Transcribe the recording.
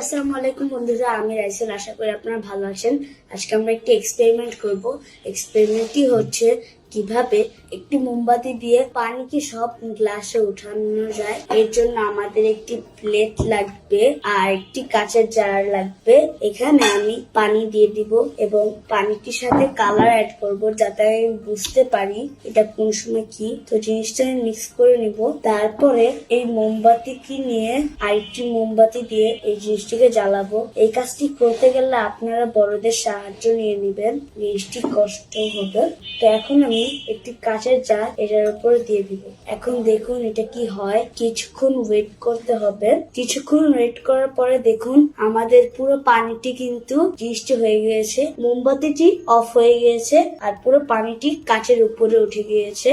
আসসালামু আলাইকুম বন্ধুরা, আমি রাইসেল, আশা করি আপনারা ভালো আছেন। আজকে আমরা একটি এক্সপেরিমেন্ট করব। এক্সপেরিমেন্টটি হচ্ছে কীভাবে একটি মোমবাতি দিয়ে পানিকে সব গ্লাসে উঠানো যায়? এর জন্য আমাদের একটি প্লেট লাগবে আর একটি কাঁচের জার লাগবে। এখানে আমি পানি দিয়ে দিব এবং পানিটির সাথে কালার অ্যাড করব যাতে আমি বুঝতে পারি এটা কোন সময় কি। তো জিনিসটা আমি মিক্স করে নিব। তারপরে এই মোমবাতিটি নিয়ে আরেকটি মোমবাতি দিয়ে এই জিনিসটিকে জ্বালাবো। এই কাজটি করতে গেলে আপনারা বড়দের সাহায্য নিয়ে নেবেন। জিনিসটি কষ্ট হবে। তো এখন আমি একটি কাঁচের জার এটার উপর দিয়ে দিব। এখন দেখুন এটা কি হয়। কিছুক্ষণ ওয়েট করতে হবে। কিছুক্ষণ ওয়েট করার পরে দেখুন আমাদের পুরো পানিটি কিন্তু ডিস্ট হয়ে গিয়েছে। মোমবাতিটি অফ হয়ে গিয়েছে আর পুরো পানিটি কাঁচের উপরে উঠে গিয়েছে।